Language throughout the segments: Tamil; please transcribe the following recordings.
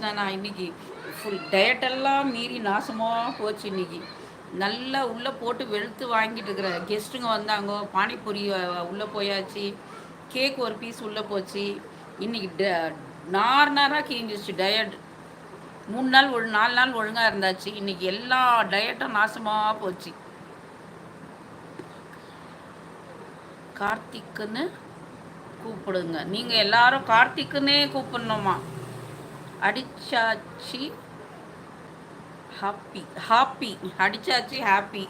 நான் இன்னைக்கு ஃபுல் டயட்டெல்லாம் மீறி நாசமாக போச்சு இன்னைக்கு. நல்லா உள்ளே போட்டு வெளுத்து வாங்கிட்டு இருக்கிற கெஸ்ட்டுங்க வந்தாங்க பானிபூரி உள்ளே போயாச்சு கேக் ஒரு பீஸ் உள்ளே போச்சு. இன்னைக்கு ட நார் நாராக கீஞ்சிச்சு டயட் மூணு நாள் ஒரு நாலு நாள் ஒழுங்காக இருந்தாச்சு. இன்னைக்கு எல்லா டயட்டும் நாசமாக போச்சு. கார்த்திக்குன்னு கூப்பிடுங்க. நீங்கள் எல்லாரும் கார்த்திக்குன்னே கூப்பிடணுமா? அடிச்சாச்சி. ஹாப்பி ஹாப்பி அடிச்சாச்சி ஹாப்பி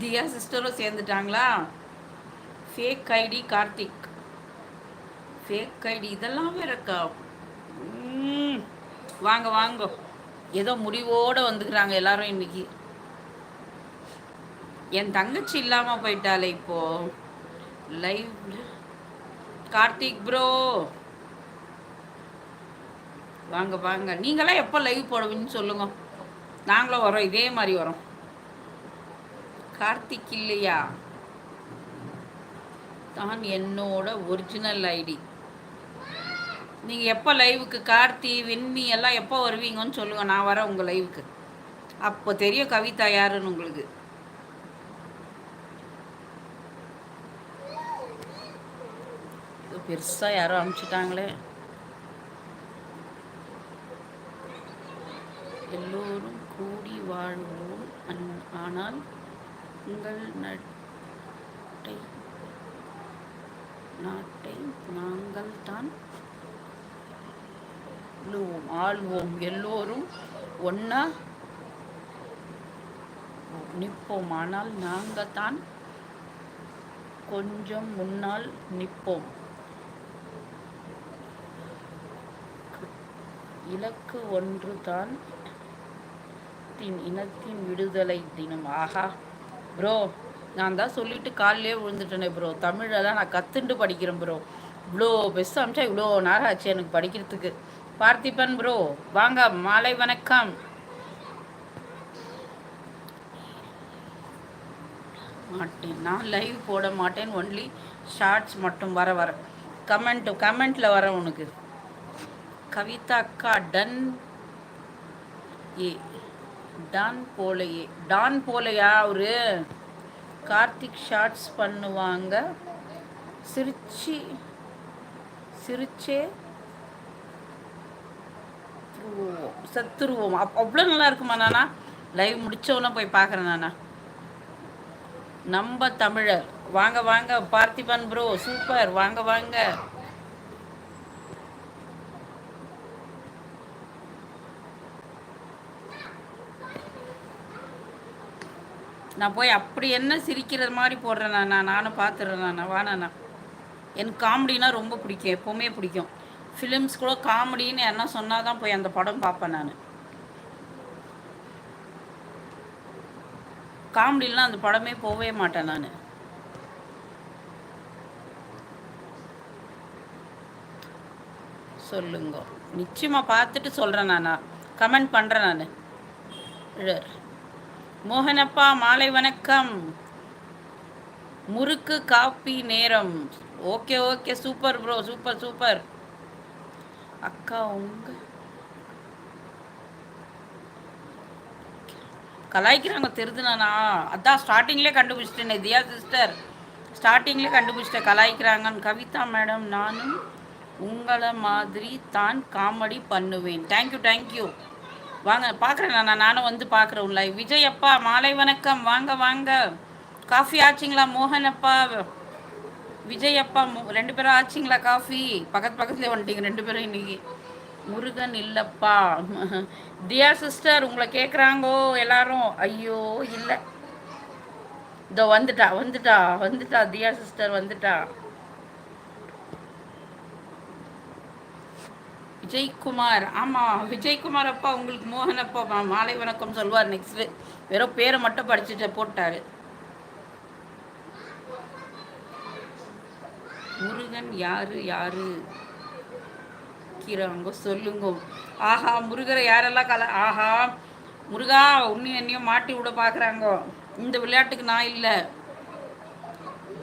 தியா சிஸ்டரும் சேர்ந்துட்டாங்களா? Fake ID Karthik. Fake ID இதெல்லாம் இருக்கா? வாங்க வாங்க. ஏதோ முடிவோடு வந்துக்கிறாங்க எல்லாரும் இன்னைக்கு. என் தங்கச்சி இல்லாமல் போயிட்டாலே இப்போ. லைவ் கார்த்திக் ப்ரோ வாங்க வாங்க. நீங்களாம் எப்போ லைவ் போடுவீங்கன்னு சொல்லுங்க. நாங்களும் வரோம் இதே மாதிரி வரோம். கார்த்திக் இல்லையா? தான் என்னோட ஒரிஜினல் ஐடி நீங்கள் எப்போ லைவுக்கு கார்த்தி வின்மி எல்லாம் எப்போ வருவீங்கன்னு சொல்லுங்கள் நான் வரேன் உங்கள் லைவுக்கு அப்போ தெரியும் கவிதா யாருன்னு உங்களுக்கு. பெருசாக யாரும் அனுப்பிச்சிட்டாங்களே எல்லோரும் கூடி வாழ்வோம் ஆனால் உங்கள் நட்டை நாட்டை நாங்கள் தான் ஆள்வோம் எல்லோரும் ஒன்னா நிற்போம். ஆனால் நாங்கள் தான் கொஞ்சம் முன்னால் நிற்போம். இலக்கு ஒன்று தான் இனத்தின் இனத்தின் விடுதலை தினம். ஆஹா. ப்ரோ நான் தான் சொல்லிட்டு காலிலே விழுந்துட்டேனே ப்ரோ. தமிழெல்லாம் நான் கற்றுண்டு படிக்கிறேன் ப்ரோ. இவ்வளோ பெஸ்ட் அமிச்சா இவ்வளோ நேரம் ஆச்சு எனக்கு படிக்கிறதுக்கு. பார்த்திபன் ப்ரோ வாங்க மாலை வணக்கம். மாட்டேன். நான் லைவ் போட மாட்டேன். ஒன்லி ஷார்ட்ஸ் மட்டும் வர வர. கமெண்ட் கமெண்ட்டில் வர உனக்கு. கவிதா அக்கா டன் ஏ டான் போலையே டான் போலையா அவரு? கார்த்திக் ஷார்ட்ஸ் பண்ணுவாங்க. சிரிச்சி சிரிச்சே. சத்துருவோம் அப் அவ்வளோ நல்லா இருக்குமா நானா? லைவ் முடிச்சவொன்னே போய் பார்க்குறேன் நானா. நம்ம தமிழர். வாங்க வாங்க பார்த்திபன் ப்ரோ சூப்பர். வாங்க வாங்க. நான் போய் அப்படி என்ன சிரிக்கிறது மாதிரி போடுறேன் நான்? நானும் பார்த்துடுறேன் நான்? வானா எனக்கு காமெடினா ரொம்ப பிடிக்கும் எப்போவுமே பிடிக்கும். ஃபிலிம்ஸ் கூட காமெடின்னு என்ன சொன்னால் தான் போய் அந்த படம் பார்ப்பேன் நான். காமெடிலாம் அந்த படமே போகவே மாட்டேன் நான். சொல்லுங்க. நிச்சயமாக பார்த்துட்டு சொல்கிறேன் நான். கமெண்ட் பண்ணுறேன் நான். மோகனப்பா மாலை வணக்கம். முறுக்கு காப்பி நேரம். Okay okay super bro super super. அக்கா உங்க கலாய்க்கிறாங்க தெரிதுனா அதான் ஸ்டார்டிங்லேயே கண்டுபிடிச்சிட்டேன் தியா சிஸ்டர். ஸ்டார்டிங்லேயே கண்டுபிடிச்சிட்டேன் கலாய்க்கிறாங்கன்னு. கவிதா மேடம் நானும் உங்களை மாதிரி தான் காமெடி பண்ணுவேன். தேங்க்யூ தேங்க்யூ வாங்க பார்க்குறேன் நான். நானும் வந்து பார்க்குறேன் உள்ள விஜய் அப்பா மாலை வணக்கம். வாங்க வாங்க. காஃபி ஆச்சுங்களா? மோகன் அப்பா. விஜய் அப்பா ரெண்டு பேரும் ஆச்சுங்களா காஃபி? பக்கத்து பக்கத்துலேயே வந்துட்டீங்க ரெண்டு பேரும் இன்னைக்கு. முருகன் இல்லைப்பா. தியா சிஸ்டர் உங்களை கேட்குறாங்கோ எல்லாரும். ஐயோ இல்லை. இதோ வந்துட்டா வந்துட்டா வந்துட்டா. தியா சிஸ்டர் வந்துட்டா. விஜய்குமார். ஆமாம் விஜய்குமார் அப்பா உங்களுக்கு மோகன் அப்பா மாலை வணக்கம் சொல்வார் நெக்ஸ்ட்டு வெறும் பேரை மட்டும் படிச்சுட்டு போட்டார். முருகன் யாரு யாரு? கீராங்க சொல்லுங்க. ஆஹா முருகரை யாரெல்லாம் கல ஆஹா முருகா உன்னையும் என்னையும் மாட்டி விட பார்க்குறாங்க இந்த விளையாட்டுக்கு நான் இல்லை.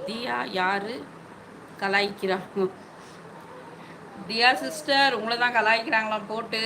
தியா யாரு? கலாய்க்கிறாங்க. டியா சிஸ்டர் உங்களை தான் கலாய்க்கிறாங்களாம் போட்டு.